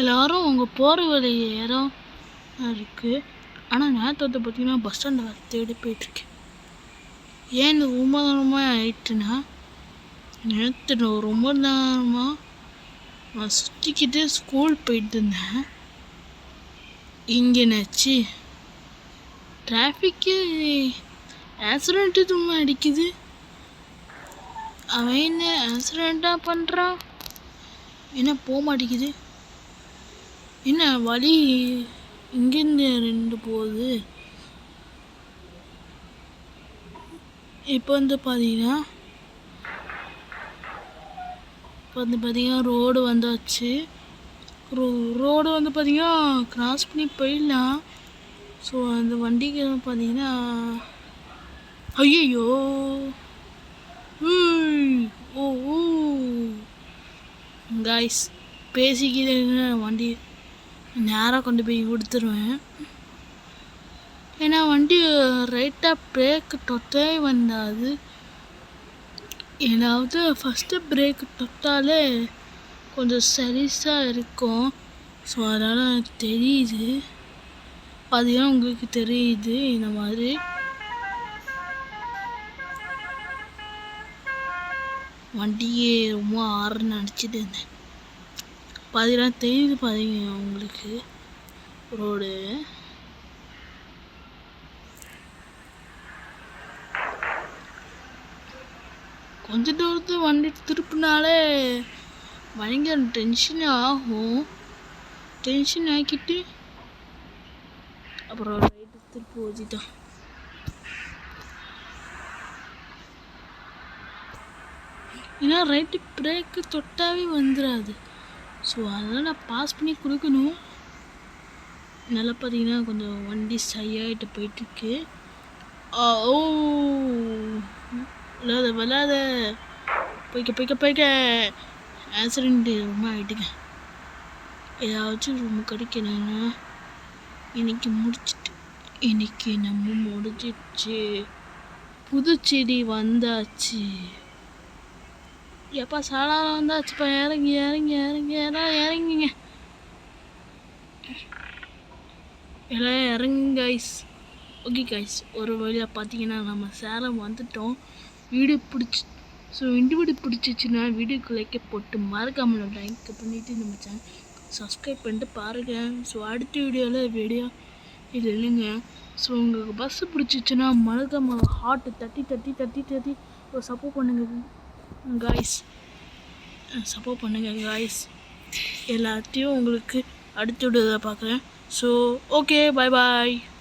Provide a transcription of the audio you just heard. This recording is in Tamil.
எல்லாரும் அவங்க போகிற வழி இடம் இருக்குது ஆனால் நேற்று பார்த்திங்கன்னா பார்த்தீங்கன்னா பஸ் ஸ்டாண்டில் தேடி போயிட்டுருக்கேன். ஏன் இந்த ரொம்ப நேரமாக ஆயிட்டுன்னா நேற்று நான் ரொம்ப நேரமாக நான் சுற்றிக்கிட்டு ஸ்கூல் போயிட்டு இருந்தேன். இங்கே என்னாச்சு? டிராஃபிக்கு ஆக்சிடென்ட் தும்மா அடிக்குது. அவன் என்ன ஆக்சிடெண்ட்டாக பண்ணுறான் என்ன போக மாட்டேங்குது? என்ன வழி இங்கேருந்து ரெண்டு போகுது. இப்போ வந்து பார்த்தீங்கன்னா இப்போ வந்து பார்த்தீங்கன்னா ரோடு வந்தாச்சு. ரோ ரோடு வந்து பார்த்தீங்கன்னா கிராஸ் பண்ணி போயிடலாம். ஸோ அந்த வண்டிக்கு பார்த்தீங்கன்னா ஐயோ ஓ ஓ! காய்ஸ் பேசிக்கிறேன் வண்டி நேராக கொண்டு போய் கொடுத்துருவேன். ஏன்னா வண்டி ரைட்டாக பிரேக் தொட்டே வந்தாது. ஏதாவது ஃபஸ்ட்டு பிரேக் தொட்டாலே கொஞ்சம் சரிசாக இருக்கும். ஸோ அதனால் தெரியுது. பார்த்தீங்கன்னா உங்களுக்கு தெரியுது? இந்த மாதிரி. வண்டியே ரொம்ப ஆறுன்னு அடிச்சிட்டு இருந்தேன். பார்த்தீங்கன்னா தெரியுது பாதிங்க உங்களுக்கு. ரோடு. கொஞ்ச தூரத்து வண்டி திருப்பினாலே பயங்கர டென்ஷன் ஆகும். டென்ஷன் ஆக்கிட்டு அப்புறம் ரைட்டு திருப்பி ஓதிட்டோம் ஏன்னா ரைட்டு பிரேக்கு தொட்டாவே வந்துடாது ஸோ அதெல்லாம் நான் பாஸ் பண்ணி கொடுக்கணும். நல்லா பார்த்தீங்கன்னா கொஞ்சம் வண்டி சையாகிட்டு போயிட்டுருக்கு. ஓ விளாத விளாத போய்க்க போய்க்க போய்க்க. ஆக்சிடென்ட் ரொம்ப ஆகிட்டுங்க ஏதாச்சும் ரொம்ப கிடைக்கணும்னா இன்னைக்கு முடிச்சிட்டு இன்னைக்கு நம்ம முடிஞ்சிடுச்சு. புதுச்செடி வந்தாச்சு. எப்பா சாலாரம் வந்தாச்சுப்பா. இறங்கி இறங்கி இறங்கி எல்லாம் இறங்கிங்க. எல்லாம் இறங்குங்க கைஸ் ஓகே கைஸ் ஒரு வழியாக பார்த்தீங்கன்னா நம்ம சேலம் வந்துட்டோம். வீடு பிடிச்சி ஸோ இந்த வீடு பிடிச்சிச்சுன்னா வீடியோக்கு லைக்கை போட்டு மறக்காமல் லைக் பண்ணிவிட்டு நம்ம சேனல் சப்ஸ்கிரைப் பண்ணிட்டு பாருங்கள் ஸோ அடுத்த வீடியோவில் வீடியோ இது இல்லைங்க. ஸோ உங்களுக்கு பஸ்ஸு பிடிச்சிச்சுன்னா மறக்காமல் ஹார்ட்டு தட்டி தட்டி தட்டி தட்டி ஒரு சப்போர்ட் பண்ணுங்க. காய்ஸ் சப்போர்ட் பண்ணுங்கள் காய்ஸ் எல்லாத்தையும் உங்களுக்கு அடுத்து விடுறதை பார்க்குறேன். ஸோ ஓகே பாய் பாய்